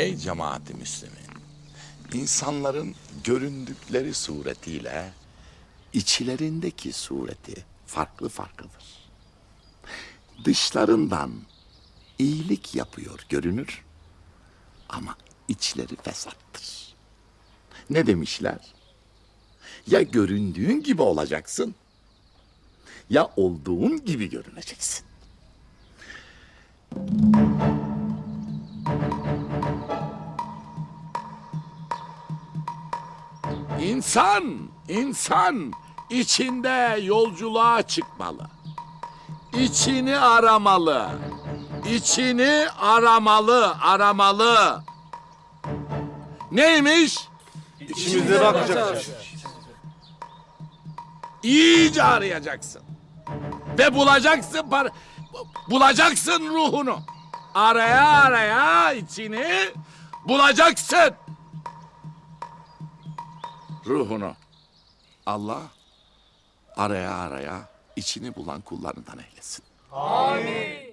Ey cemaati Müslümin, insanların göründükleri suretiyle içlerindeki sureti farklı farklıdır. Dışlarından iyilik yapıyor görünür ama içleri fesattır. Ne demişler? Ya göründüğün gibi olacaksın ya olduğun gibi görüneceksin. İnsan, insan içinde yolculuğa çıkmalı. İçini aramalı. İçini aramalı, aramalı. Neymiş? İçimizde bakacak. İyice arayacaksın. Ve bulacaksın par bulacaksın ruhunu. Araya araya içini bulacaksın. Ruhunu. Allah araya araya içini bulan kullarından eylesin. Amin.